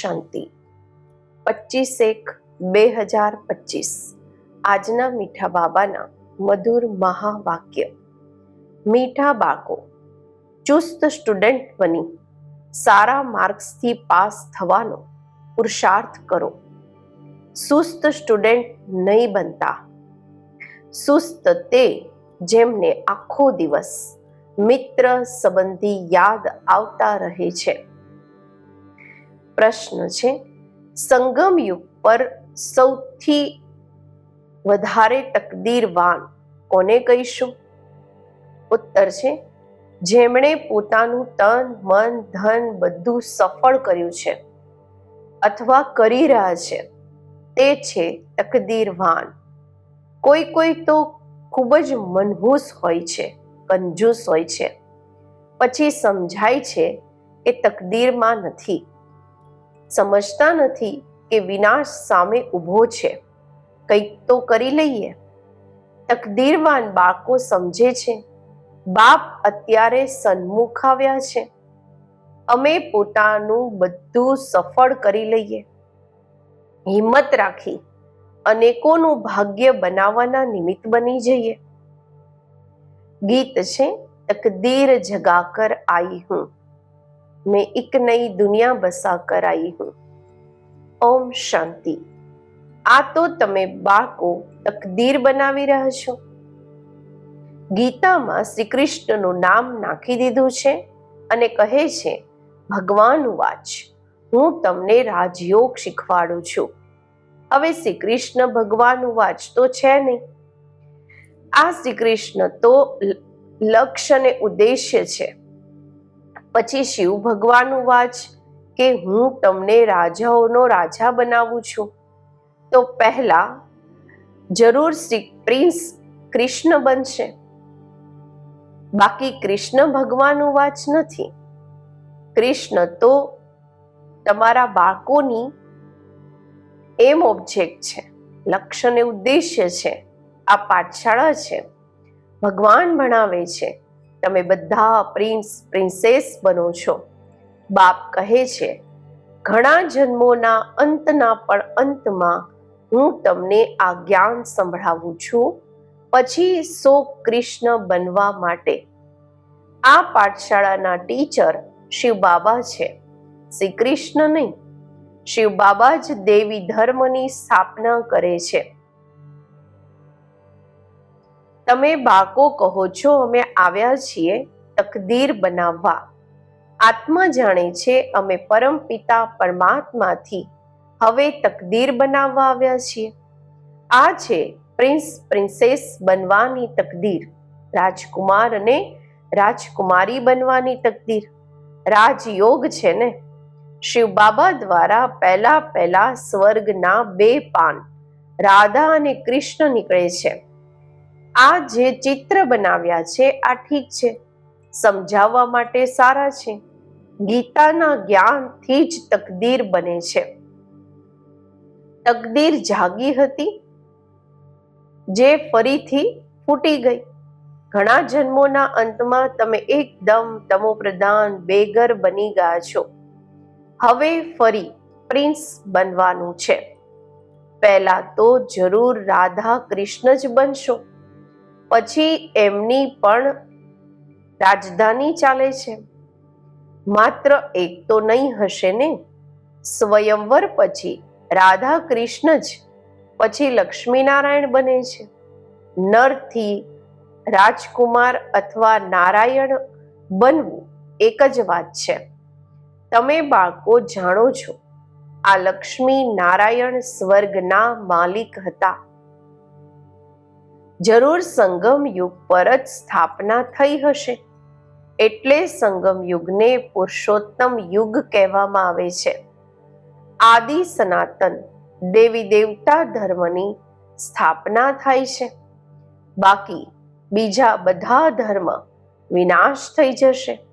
શાંતિ. પચીસ એક, બે હજાર પચીસ આજના મીઠા બાબાના મધુર મહાવાક્ય. મીઠા બાળકો, ચુસ્ત સ્ટુડન્ટ બની. સારા માર્ક્સથી પાસ થવાનો પુરુષાર્થ કરો. સુસ્ત સ્ટુડન્ટ નહીં બનતા. સુસ્ત તે જેમને આખો દિવસ મિત્ર સંબંધી યાદ આવતા રહે છે. પ્રશ્ન છે. સંગમ યુગ પર સૌથી વધારે તકદીરવાન કોને કહીશું? ઉત્તર છે, જેમણે પોતાનું તન, મન, ધન બધું સફળ કર્યું છે અથવા કરી રહ્યા છે, તે છે તકદીરવાન કોઈ કોઈ તો ખૂબ જ મનહૂસ હોય છે, કંજૂસ હોય છે. પછી સમજાય છે કે તકદીરમાં નથી. સમજતા નથી કે વિનાશ સામે ઊભો છે. કંઈક તો કરી લઈએ. તકદીરવાન બાળકો સમજે છે. બાપ અત્યારે સન્મુખ આવ્યા છે. અમે પોતાનું બધું સફળ કરી લઈએ. હિંમત રાખી અનેકોનું ભાગ્ય બનાવવાના નિમિત્ત બની જઈએ. ગીત છે, તકદીર જગાકર આઈ હું. મેં એક નઈ દુનિયા બસા કરાઈ હું ઓમ શાંતિ આ તો તમે બાળકો તકદીર બનાવી રહ્યા છો ગીતામાં શ્રી કૃષ્ણનું નામ નાખી દીધું છે અને કહે છે ભગવાન વાચ હું તમને રાજયોગ શીખવાડું છું હવે શ્રી કૃષ્ણ ભગવાન વાચ તો છે નહીં આ શ્રી કૃષ્ણ તો લક્ષ્ય અને ઉદ્દેશ્ય છે પછી શિવ ભગવાનનું વાચ કે હું તમને રાજાઓનો રાજા બનાવું છું. તો પહેલા જરૂર શ્રી પ્રિન્સ કૃષ્ણ બનશે. બાકી કૃષ્ણ ભગવાનનું વાચ નથી. કૃષ્ણ તો તમારા બાળકોની એમ ઓબ્જેક્ટ છે લક્ષ્ય ને ઉદ્દેશ્ય છે, આ પાઠશાળા છે, ભગવાન ભણાવે છે. તમે બધા પ્રિન્સ, પ્રિન્સેસ બનો છો. બાપ કહે છે, ઘણા જન્મોના અંતના પણ અંતમાં હું તમને આ જ્ઞાન સંભળાવું છું. પછી સો કૃષ્ણ બનવા માટે. આ પાઠશાળાના ટીચર શિવ બાબા છે. શ્રી કૃષ્ણ નહીં, શિવ બાબા જ દેવી ધર્મની સ્થાપના કરે છે. તમે બાકો કહો છો, અમે આવ્યા છીએ તકદીર બનાવવા. આત્મા જાણે છે, અમે પરમ પિતા પરમાત્માથી હવે તકદીર બનાવવા આવ્યા છીએ. આ છે પ્રિન્સ પ્રિન્સેસ બનવાની તકદીર, રાજકુમાર અને રાજકુમારી બનવાની તકદીર. રાજયોગ છે ને? શિવ બાબા દ્વારા પહેલા પહેલા સ્વર્ગના બે પાન, રાધા અને કૃષ્ણ નીકળે છે. આ જે ચિત્ર બનાવ્યા છે, આ ઠીક છે. સમજાવવા માટે સારા છે. ગીતાના જ્ઞાનથી જ તકદીર બને છે. તકદીર જાગી હતી, જે ફરીથી ફૂટી ગઈ. ઘણા જન્મોના અંતમાં તમે એકદમ તમો પ્રધાન બેગર બની ગયા છો. હવે ફરી પ્રિન્સ બનવાનું છે. પહેલા તો જરૂર રાધા કૃષ્ણ જ બનશો. પછી એમની પણ રાજધાની ચાલે છે. માત્ર એક તો નહીં હશે ને? સ્વયંવર પછી રાધા કૃષ્ણ જ પછી લક્ષ્મીનારાયણ બને છે. નરથી રાજકુમાર અથવા નારાયણ બનવું એક જ વાત છે. તમે બાળકો જાણો છો, આ લક્ષ્મી નારાયણ સ્વર્ગના માલિક હતા. જરૂર સંગમ યુગ પર જ સ્થાપના થઈ હશે. એટલે સંગમ યુગને પુરુષોત્તમ યુગ કહેવામાં આવે છે. આદિ સનાતન દેવી દેવતા ધર્મની સ્થાપના થાય છે. બાકી બીજા બધા ધર્મ વિનાશ થઈ જશે.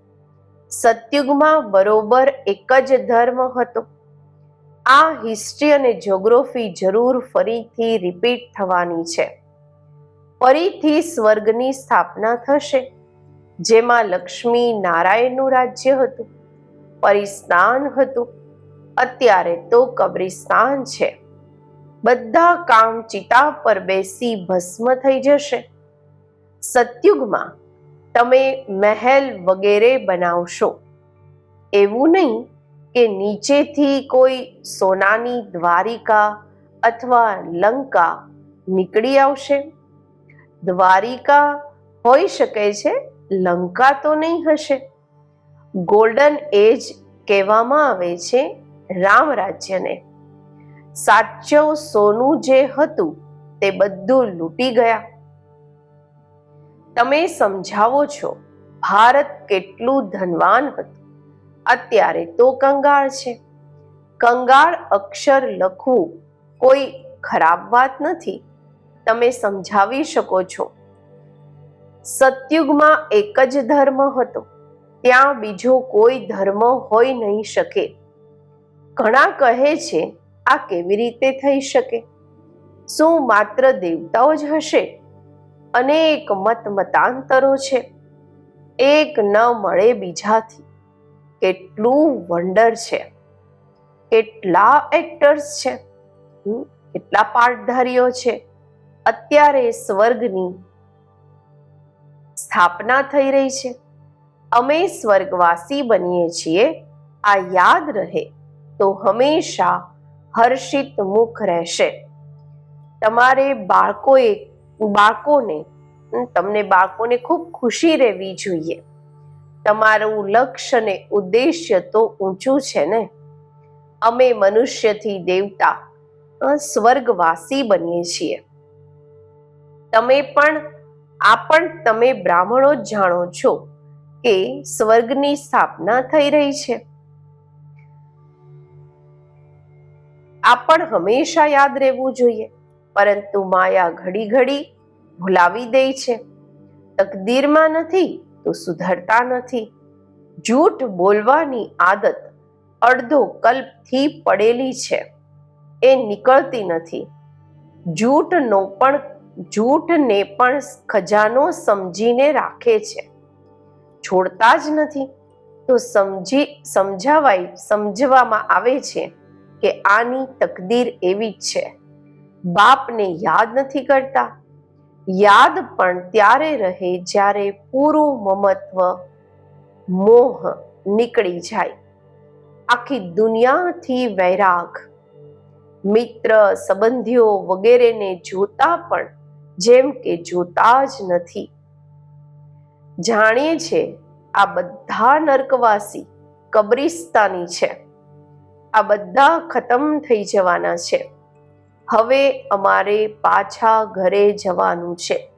સતયુગમાં બરોબર એક જ ધર્મ હતો. આ હિસ્ટ્રી અને જ્યોગ્રાફી જરૂર ફરીથી રિપીટ થવાની છે. ફરીથી સ્વર્ગની સ્થાપના થશે, જેમાં લક્ષ્મી નારાયણનું રાજ્ય હતું, પરિસ્નાન હતું, અત્યારે તો કબ્રિસ્તાન છે. બધા કામ ચિતા પર બેસી ભસ્મ થઈ જશે. સતયુગમાં તમે મહેલ વગેરે બનાવશો. એવું નહીં કે નીચેથી કોઈ સોનાની દ્વારિકા અથવા લંકા નીકળી આવશે. દ્વારિકા હોઈ શકે છે, લંકા તો નહીં હશે. ગોલ્ડન એજ કહેવામાં આવે છે રામ રાજ્યને. સાચો સોનું જે હતું તે બધું લૂંટી ગયા. તમે સમજાવો છો, ભારત કેટલું ધનવાન હતું? અત્યારે તો કંગાળ છે. કંગાળ અક્ષર લખવું કોઈ ખરાબ વાત નથી. તમે સમજાવી શકો છો. સતયુગમાં એક જ ધર્મ હતો. ત્યાં બીજો કોઈ ધર્મ હોઈ નહીં શકે. ઘણા કહે છે, આ કેવી રીતે થઈ શકે? શું માત્ર દેવતાઓ જ હશે? અનેક મત મતાંતરો છે. એક ન મળે બીજાથી. કેટલું વંડર છે. કેટલા એક્ટર્સ છે. કેટલા પાઠધારીઓ છે. અત્યારે સ્વર્ગની સ્થાપના થઈ રહી છે. અમે સ્વર્ગવાસી બનીએ છીએ. આ યાદ રહે તો હંમેશા હર્ષિત મુખ રહેશે. તમારે બાળકોએ, બાળકોને તમને બાળકોને ખૂબ ખુશી રહેવી જોઈએ. તમારું લક્ષ્ય ને ઉદ્દેશ્ય તો ઊંચું છે ને? અમે મનુષ્યથી દેવતા સ્વર્ગવાસી બનીએ છીએ. તમે પણ, આ પણ તમે બ્રાહ્મણો જ જાણો છો કે સ્વર્ગની સ્થાપના થઈ રહી છે. આ પણ હંમેશા યાદ રહેવું જોઈએ, પરંતુ માયા ઘડી ઘડી ભૂલાવી દે છે. તકદીરમાં નથી તો સુધરતા નથી. જૂઠ બોલવાની આદત અડધો કલ્પથી પડેલી છે. એ નીકળતી નથી. જૂઠનો પણ જૂઠને પણ ખજાનો સમજીને રાખે છે. છોડતા જ નથી. તો સમજી, સમજાવાય, સમજવામાં આવે છે કે આની તકદીર એવી જ છે. બાપને યાદ નથી કરતા. યાદ પણ ત્યારે રહે જ્યારે પૂરું મમત્વ, મોહ નીકળી જાય. આખી દુનિયાથી વૈરાગ, મિત્ર, સંબંધીઓ વગેરેને જોતા પણ જેમ કે જોતા જ નથી. જાણીએ છે, આ બધા નર્કવાસી કબ્રિસ્તાની છે. આ બધા ખતમ થઈ જવાના છે. હવે અમારે પાછા ઘરે જવાનું છે.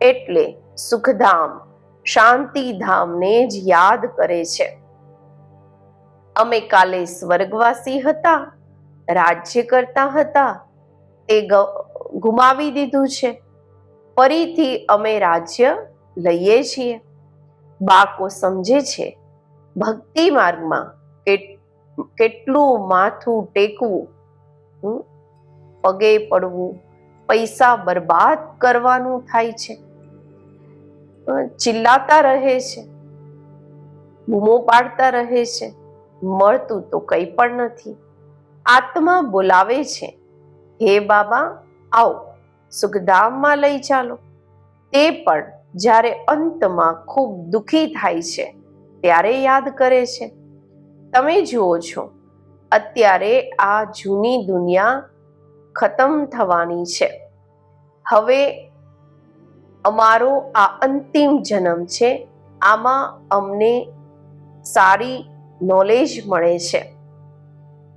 એટલે સુખધામ, શાંતિધામને જ યાદ કરે છે. અમે કાલે સ્વર્ગવાસી હતા, રાજ્ય કરતા હતા, તે ગુમાવી દીધું છે. ફરીથી અમે રાજ્ય લઈએ છીએ. બાળકો સમજે છે, ભક્તિ માર્ગમાં કેટ- કેટલું માથું ટેકવું? પગે પડવું, પૈસા બરબાદ કરવાનું થાય છે. ચિલ્લાતા રહે છે, બૂમો પાડતા રહે છે, મળતું તો કંઈ પણ નથી. આત્મા બોલાવે છે, હે બાબા આવો, સુખધામમાં લઈ ચાલો. તે પણ જ્યારે અંતમાં ખૂબ દુઃખી થાય છે, ત્યારે યાદ કરે છે. તમે જુઓ છો, અત્યારે આ જૂની દુનિયા ખતમ થવાની છે. હવે અમારો આ અંતિમ જન્મ છે, આમાં અમને સારી નોલેજ મળે છે.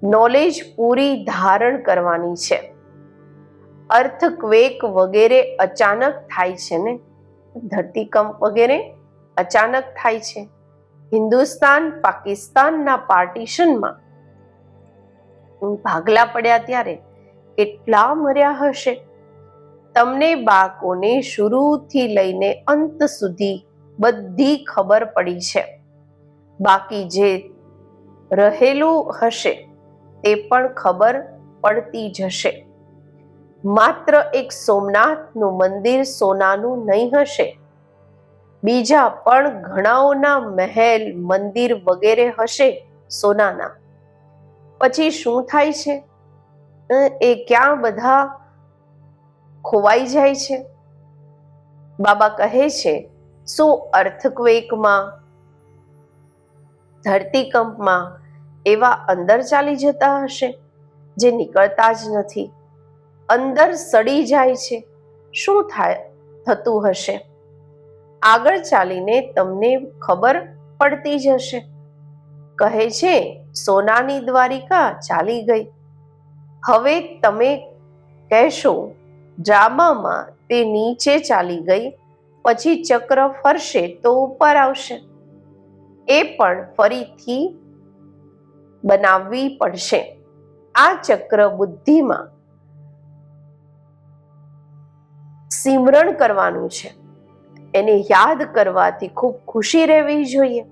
નોલેજ પૂરી ધારણ કરવાની છે. અર્થક્વેક વગેરે અચાનક થાય છે ને? ધરતીકંપ વગેરે અચાનક થાય છે. હિન્દુસ્તાન, પાકિસ્તાનના પાર્ટીશનમાં ભાગલા પડ્યા ત્યારે કેટલા મર્યા હશે? તમને બાળકોને શરૂથી લઈને અંત સુધી બધી ખબર પડી છે. બાકી જે રહેલું હશે તે પણ ખબર પડતી જશે માત્ર એક સોમનાથનું મંદિર સોનાનું નહીં હશે. બીજા પણ ઘણાઓના મહેલ, મંદિર વગેરે હશે સોનાના. પછી શું થાય છે? એ ક્યાં બધા ખોવાઈ જાય છે? બાબા કહે છે, શું અર્થક્વેકમાં, ધરતીકંપમાં એવા અંદર ચાલી જતા હશે, જે નીકળતા જ નથી? અંદર સડી જાય છે. શું થાય? થતું હશે. આગળ ચાલીને તમને ખબર પડતી જ હશે. કહે છે, સોનાની દ્વારિકા ચાલી ગઈ. હવે તમે કહેશો ડ્રામામાં તે નીચે ચાલી ગઈ, પછી ચક્ર ફરશે તો ઉપર આવશે. એ પણ ફરીથી બનાવવી પડશે. આ ચક્ર બુદ્ધિમાં સિમરણ કરવાનું છે. એને યાદ કરવાથી ખૂબ ખુશી રહેવી જોઈએ.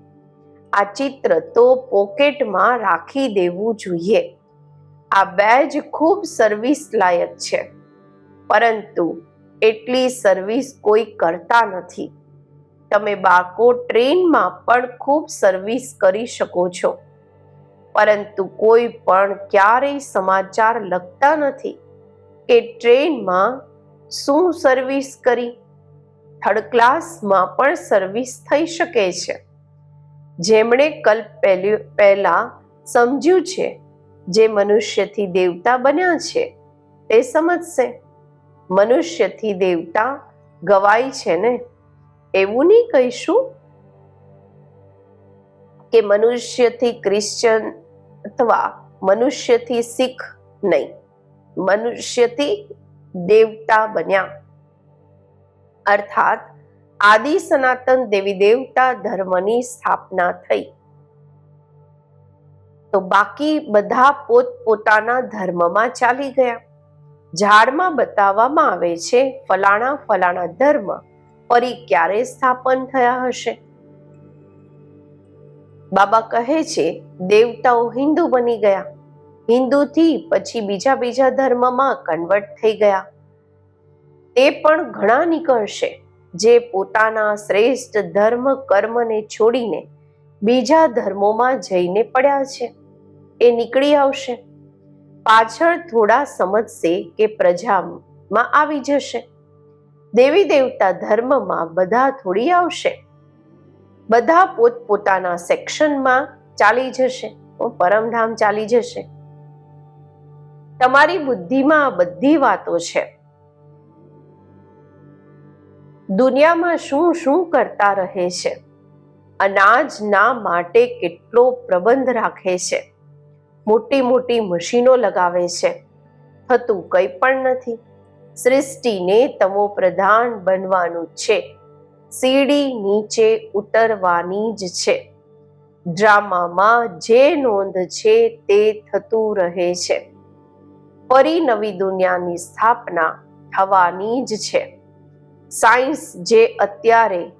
આ ચિત્ર તો પોકેટમાં રાખી દેવું જોઈએ. આ બેજ ખૂબ સર્વિસ લાયક છે. પરંતુ એટલી સર્વિસ કોઈ કરતા નથી. તમે બાળકો ટ્રેનમાં પણ ખૂબ સર્વિસ કરી શકો છો. પરંતુ કોઈ પણ ક્યારેય સમાચાર લખતા નથી કે ટ્રેનમાં શું સર્વિસ કરી? થર્ડ ક્લાસમાં પણ સર્વિસ થઈ શકે છે. જેમણે કલ્પ પહેલાં સમજ્યું છે જે મનુષ્યથી દેવતા બન્યા છે, તે સમજશે. મનુષ્યથી દેવતા ગવાય છે ને? એવું નહીં કહીશું? કે મનુષ્યથી ક્રિશ્ચન અથવા મનુષ્યથી શીખ નહીં. મનુષ્યથી દેવતા બન્યા. અર્થાત, આદિ સનાતન દેવી દેવતા ધર્મની સ્થાપના થઈ. તો બાકી બધા પોતપોતાના ધર્મમાં ચાલી ગયા. ઝાડમાં બતાવવામાં આવે છે, ફલાણા ફલાણા ધર્મ ફરી ક્યારે સ્થાપન થયા હશે? બાબા કહે છે, દેવતાઓ હિન્દુ બની ગયા. હિન્દુથી પછી બીજા બીજા ધર્મમાં કન્વર્ટ થઈ ગયા. તે પણ ઘણા નીકળશે જે પોતાના શ્રેષ્ઠ ધર્મ કર્મને છોડીને બીજા ધર્મોમાં જઈને પડ્યા છે. એ નીકળી આવશે. પાછળ થોડા સમજશે કે પ્રજામાં આવી જશે. દેવી દેવતા ધર્મમાં બધા થોડી આવશે. બધા પોતપોતાના સેક્શનમાં ચાલી જશે. પરમધામ ચાલી જશે. તમારી બુદ્ધિમાં બધી વાતો છે. દુનિયામાં શું શું કરતા રહે છે? અનાજના માટે કેટલો પ્રબંધ રાખે છે? મોટી મોટી મશીનો લગાવે છે. થતું કંઈ પણ નથી. સૃષ્ટિને તમો પ્રધાન બનવાનું છે. સીડી નીચે ઉતરવાની જ છે. ડ્રામામાં જે નોંધ છે તે થતું રહે છે. ફરી નવી દુનિયાની સ્થાપના થવાની જ છે. સાયન્સ જે અત્યારે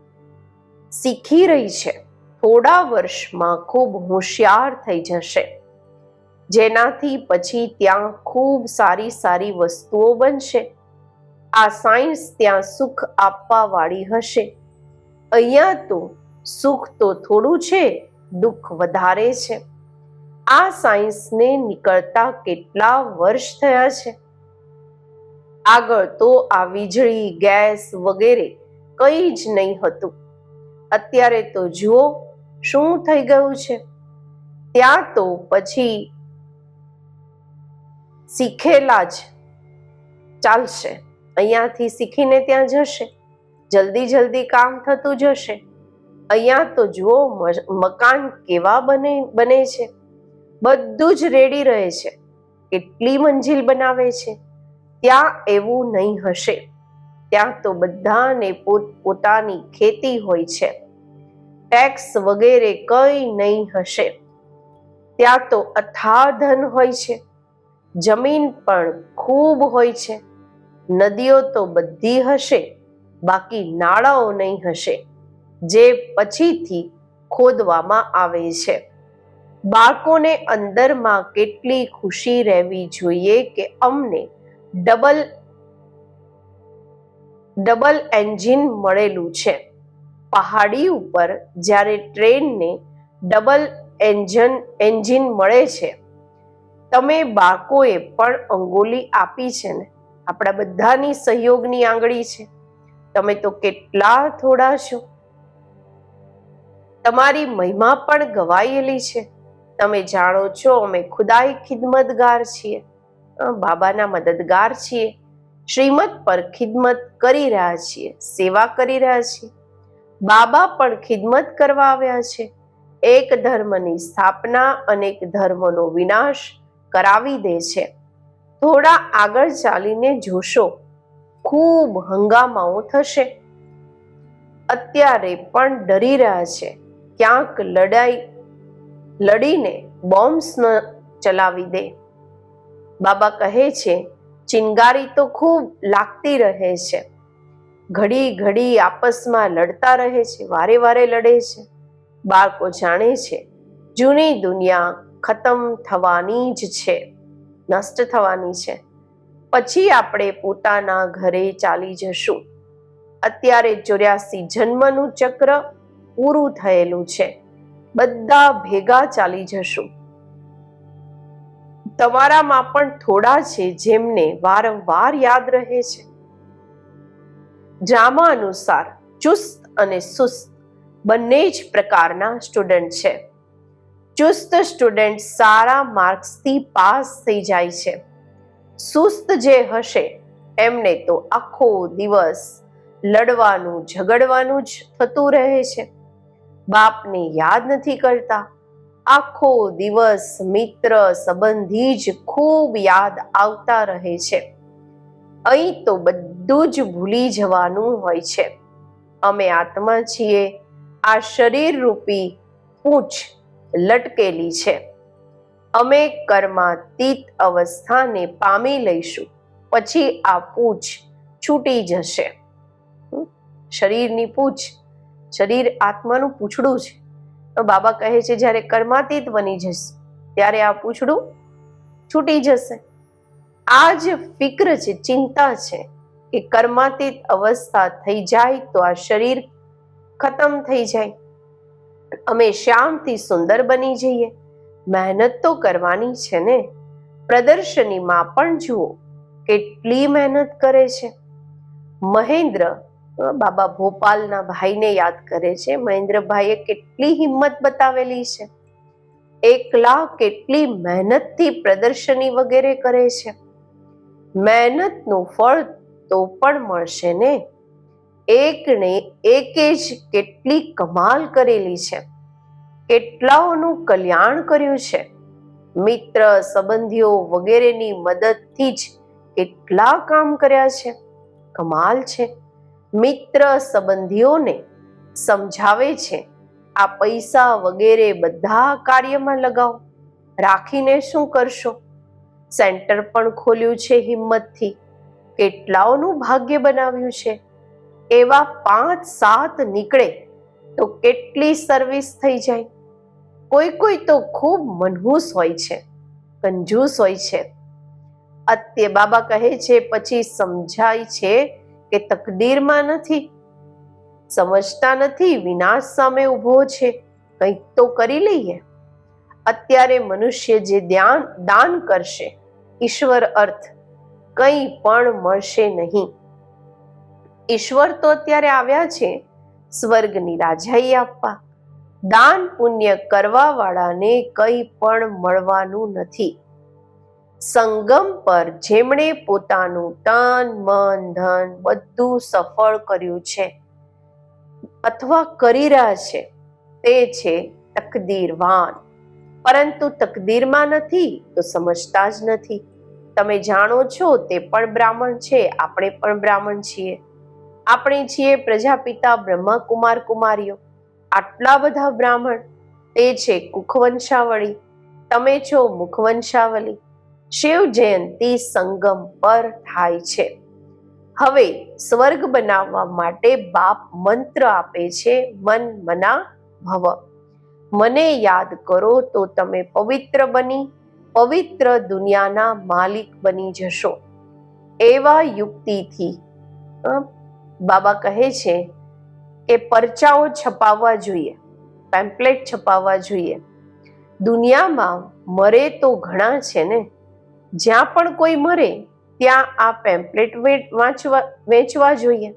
શીખી રહી છે, થોડા વર્ષમાં ખૂબ હોશિયાર થઈ જશે. જેનાથી પછી ત્યાં ખૂબ સારી સારી વસ્તુઓ બનશે. આ સાયન્સ ત્યાં સુખ આપવા વાળી હશે. અહીંયા તો સુખ તો થોડું છે, દુઃખ વધારે છે. આ સાયન્સને નીકળતા કેટલા વર્ષ થયા છે? આગળ તો આ વીજળી, ગેસ વગેરે કંઈ જ નહીં હતું. અત્યારે તો જુઓ શું થઈ ગયું છે. ત્યાં તો પછી શીખેલા જ ચાલશે. અહીંયાથી શીખીને ત્યાં જશે. જલ્દી જલ્દી કામ થતું જશે. અહીંયા તો જુઓ મકાન કેવા બને બને છે. બધું જ રેડી રહે છે. કેટલી મંજિલ બનાવે છે? ત્યાં એવું નહીં હશે. ત્યાં તો બધાને પોત, પોતાની ખેતી હોય છે. ટેક્સ વગેરે કંઈ નહીં હશે. ત્યાં તો અથા ધન હોય છે. જમીન પણ ખૂબ હોય છે. નદીઓ તો બધી હશે. બાકી નાળાઓ નહીં હશે. જે પછીથી ખોદવામાં આવે છે. બાળકોને અંદરમાં કેટલી ખુશી રહેવી જોઈએ કે અમને ડબલ ડબલ એન્જિન મળેલું છે. પહાડી ઉપર જ્યારે ટ્રેનને ડબલ એન્જન એન્જિન મળે છે, તમે બાળકોએ પણ અંગોલી આપી છે ને? આપણા બધાની સહયોગની આંગળી છે. તમે તો કેટલા થોડા છો. તમારી મહિમા પણ ગવાયેલી છે. તમે જાણો છો, અમે ખુદાઈ ખિદમતગાર છીએ. બાબાના મદદગાર છીએ. શ્રીમત પર ખિદમત કરી રહ્યા છીએ, સેવા કરી રહ્યા છીએ. બાબા પણ ખિદમત કરવા આવ્યા છે. એક ધર્મની સ્થાપના, અનેક ધર્મનો વિનાશ કરાવી દે છે. થોડા આગળ ચાલીને જોશો, ખૂબ હંગામાઓ થશે. અત્યારે પણ ડરી રહ્યા છે. ક્યાંક લડાઈ લડીને બોમ્બ્સ ન ચલાવી દે. બાબા કહે છે, ચિનગારી તો ખૂબ લાગતી રહે છે. ઘડી ઘડી આપસમાં લડતા રહે છે, વારે વારે લડે છે. બાળકો જાણે છે, જૂની દુનિયા ખતમ થવાની જ છે, નષ્ટ થવાની છે. પછી આપણે પોતાના ઘરે ચાલી જશું. અત્યારે ચોર્યાસી જન્મનું ચક્ર પૂરું થયેલું છે. બધા ભેગા ચાલી જશું. તમારામાં પણ થોડા છે જેમને વારંવાર યાદ રહે છે. ડ્રામા અનુસાર ચુસ્ત અને સુસ્ત બંને જ પ્રકારના સ્ટુડન્ટ છે. ચુસ્ત સ્ટુડન્ટ સારા માર્ક્સથી પાસ થઈ જાય છે. સુસ્ત જે હશે, એમને તો આખો દિવસ લડવાનું, ઝઘડવાનું જ થતું રહે છે. બાપને યાદ નથી કરતા. આખો દિવસ મિત્ર સંબંધી જ ખૂબ યાદ આવતા રહે છે. અહીં તો બધું જ ભૂલી જવાનું હોય છે. અમે આત્મા છીએ, આ શરીર રૂપી પૂંછ લટકેલી છે. અમે કર્માતીત અવસ્થાને પામી લઈશું, પછી આ પૂંછ છૂટી જશે. શરીરની પૂંછ શરીર આત્માનું પૂછડું છે. તો બાબા કહે છે, જ્યારે કર્માતીત બની જશે ત્યારે આ પૂંછડું છૂટી જશે. આ જે ફિક્ર છે, ચિંતા છે કે કર્માતીત અવસ્થા થઈ જાય તો આ શરીર ખતમ થઈ જાય. અમે શ્યામથી સુંદર બની જઈએ. મહેનત તો કરવાની છે ને. પ્રદર્શનીમાં પણ જુઓ, કેટલી મહેનત કરે છે. મહેન્દ્ર બાબા ભોપાલના ભાઈને યાદ કરે છે, મહેન્દ્રભાઈએ કેટલી હિંમત બતાવેલી છે. એકલા કેટલી મહેનતથી પ્રદર્શની વગેરે કરે છે. મહેનતનું ફળ તો પણ મળશે ને? એકને એકે જ કેટલી કમાલ કરેલી છે. કેટલાઓનું કલ્યાણ કર્યું છે. મિત્ર સંબંધીઓ વગેરેની મદદથી જ કેટલા કામ કર્યા છે. કમાલ છે. મિત્ર સંબંધીઓને સમજાવે છે, આ પૈસા વગેરે બધા કાર્યમાં લગાવો, રાખીને શું કરશો? સેન્ટર પણ ખોલ્યું છે હિંમતથી. કેટલાઓનું ભાગ્ય બનાવ્યું છે? એવા પાંચ સાત નીકળે તો કેટલી સર્વિસ થઈ જાય? કોઈ કોઈ તો ખૂબ મનહૂસ હોય છે, કંજૂસ હોય છે. અત્ય બાબા કહે છે, પછી સમજાય છે કે તકદીરમાં નથી, સમજતા નથી, વિનાશ સામે ઊભો છે, કંઈક તો કરી લઈએ. અત્યારે મનુષ્ય જે ધ્યાન, દાન કરશે, ઈશ્વર અર્થ કંઈ પણ મળશે નહીં. ઈશ્વર તો અત્યારે આવ્યા છે, સ્વર્ગની રાજાઈ આપવા. દાન પુણ્ય કરવા વાળાને કંઈ પણ મળવાનું નથી. સંગમ પર જેમણે પોતાનું તન, મન, ધન બધું સફળ કર્યું છે અથવા કરી રહ્યા છે, તે છે તકદીરવાન. પરંતુ તકદીરમાં નથી તો સમજતા જ નથી. તમે જાણો છો તે પણ બ્રાહ્મણ છે, આપણે પણ બ્રાહ્મણ છીએ. આપણે છીએ પ્રજાપિતા બ્રહ્મા કુમાર કુમારીઓ. આટલા બધા બ્રાહ્મણ. તે છે કુખવંશાવળી તમે છો મુખવંશાવલી. શિવ જયંતિ સંગમ પર થાય છે. હવે સ્વર્ગ બનાવવા માટે બાપ મંત્ર આપે છે, મન મના ભવ. મને યાદ કરો તો તમે પવિત્ર બની, પવિત્ર દુનિયાના માલિક બની જશો. એવા યુક્તિથી બાબા કહે છે કે પરચાઓ છપાવવા જોઈએ, પેમ્પલેટ છપાવવા જોઈએ. દુનિયામાં મરે તો ઘણા છે ને? જ્યાં પણ કોઈ મરે, ત્યાં આ પેમ્પલેટ વાંચવા, વેચવા જોઈએ.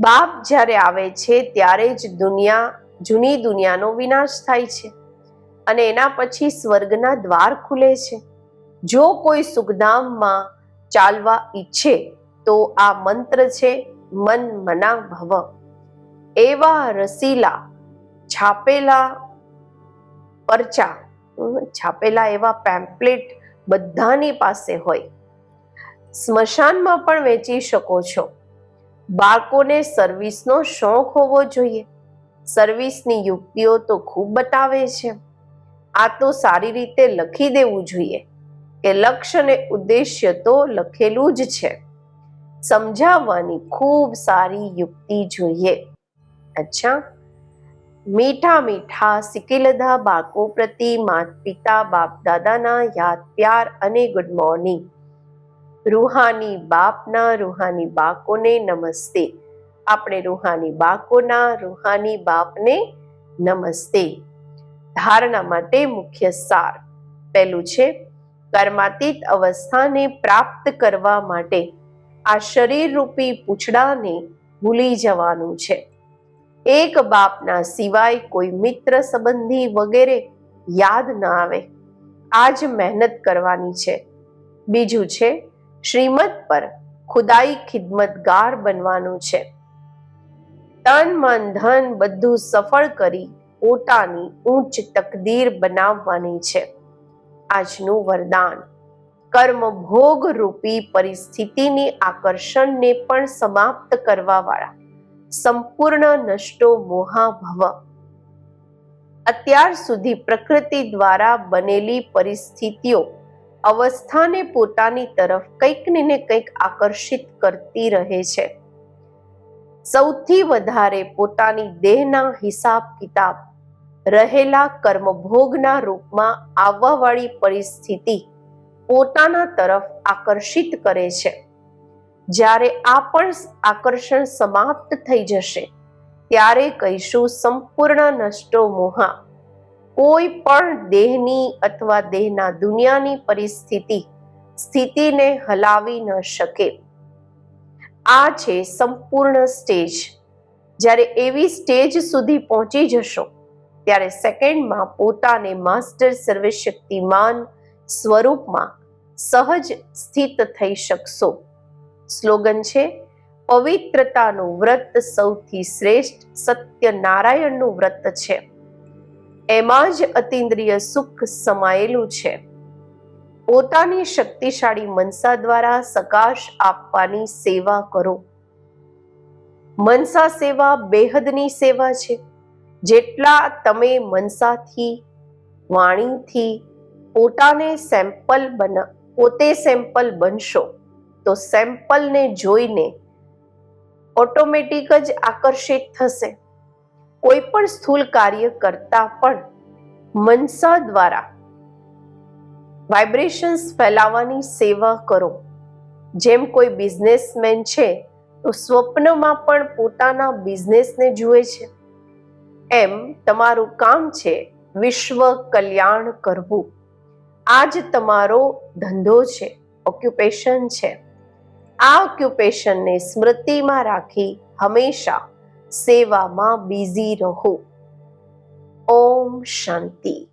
બાપ જ્યારે આવે છે, ત્યારે જ દુનિયા, જૂની દુનિયાનો વિનાશ થાય છે અને એના પછી સ્વર્ગના દ્વાર ખુલે છે. જો કોઈ સુખધામમાં ચાલવા ઈચ્છે, તો આ મંત્ર છે, મન મના ભવ. એવા રસીલા, છાપેલા પરચા છાપેલા એવા પેમ્પલેટ બધાની પાસે હોય. સ્મશાનમાં પણ વેચી શકો છો. બાળકોને સર્વિસનો શોખ હોવો જોઈએ. સર્વિસની યુક્તિઓ તો ખૂબ બતાવે છે. આ તો સારી રીતે લખી દેવું જોઈએ કે લક્ષ્ય અને ઉદ્દેશ્ય તો લખેલું જ છે. સમજાવવાની ખૂબ સારી યુક્તિ જોઈએ. અચ્છા. મીઠા મીઠા સિકેલધા બાકો પ્રતિ માત પિતા, બાપ, દાદાના યાદ, પ્યાર અને ગુડ મોર્નિંગ રૂહાની બાપના રૂહાની બાળકોને નમસ્તે. આપણે રૂહાની બાળકોના રૂહાની બાપને નમસ્તે. ધારણા માટે મુખ્ય સાર. પહેલું છે, કર્માતીત અવસ્થાને પ્રાપ્ત કરવા માટે આ શરીરરૂપી પૂછડાને ભૂલી જવાનું છે. એક બાપના સિવાય કોઈ મિત્ર સંબંધી વગેરે યાદ ન આવે. આજ મહેનત કરવાની છે. બીજું છે શ્રીમત પર ખુદાઈ ખિદમતગાર બનવાનું છે. તન મન ધન બધું સફળ કરી પોતાની ઊંચ તકદીર બનાવવાની છે. આજનું વરદાન. કર્મ ભોગ રૂપી પરિસ્થિતિની આકર્ષણને પણ સમાપ્ત કરવા વાળા સંપૂર્ણ નષ્ટો મોહા ભવ અત્યાર સુધી પ્રકૃતિ દ્વારા બનેલી પરિસ્થિતિઓ અવસ્થાને પોતાની તરફ કંઈક ને કંઈક આકર્ષિત કરતી રહે છે. સૌથી વધારે પોતાની દેહના હિસાબ કિતાબ, રહેલા કર્મભોગના રૂપમાં આવવાવાળી પરિસ્થિતિ પોતાના તરફ આકર્ષિત કરે છે. જ્યારે આ પણ આકર્ષણ સમાપ્ત થઈ જશે, ત્યારે કહીશું સંપૂર્ણ નષ્ટો મોહા. કોઈ પણ દેહની અથવા દેહના દુનિયાની પરિસ્થિતિ, સ્થિતિને હલાવી ન શકે. આ છે સંપૂર્ણ સ્ટેજ. જ્યારે એવી સ્ટેજ સુધી પહોંચી જશો, ત્યારે સેકન્ડમાં પોતાને માસ્ટર સર્વશક્તિમાન સ્વરૂપમાં સહજ સ્થિત થઈ શકશો. સ્લોગન છે, પવિત્રતાનું વ્રત સૌથી શ્રેષ્ઠ સત્યનારાયણનું વ્રત છે. એમાં જ અતિન્દ્રિય સુખ સમાયેલું છે. પોતાની શક્તિશાળી મનસા દ્વારા સકાશ આપવાની સેવા કરો. મનસા સેવા બેહદની સેવા છે. જેટલા તમે મનસાથી, વાણીથી પોતાને સેમ્પલ બન, પોતે સેમ્પલ બનશો તો સેમ્પલને જોઈને ઓટોમેટિક જ આકર્ષિત થશે. કોઈ પણ સ્થૂલ કાર્ય કરતા પણ મનસા દ્વારા વાઇબ્રેશન્સ ફેલાવવાની સેવા કરો. જેમ કોઈ બિઝનેસમેન છે, તો સ્વપ્નમાં પણ પોતાના બિઝનેસને જુએ છે. એમ તમારું કામ છે વિશ્વ કલ્યાણ કરવું. આ જ તમારો ધંધો છે ઓક્યુપેશન છે. આ ઓક્યુપેશનને સ્મૃતિમાં રાખી હંમેશા સેવામાં બિઝી રહો. ઓમ શાંતિ.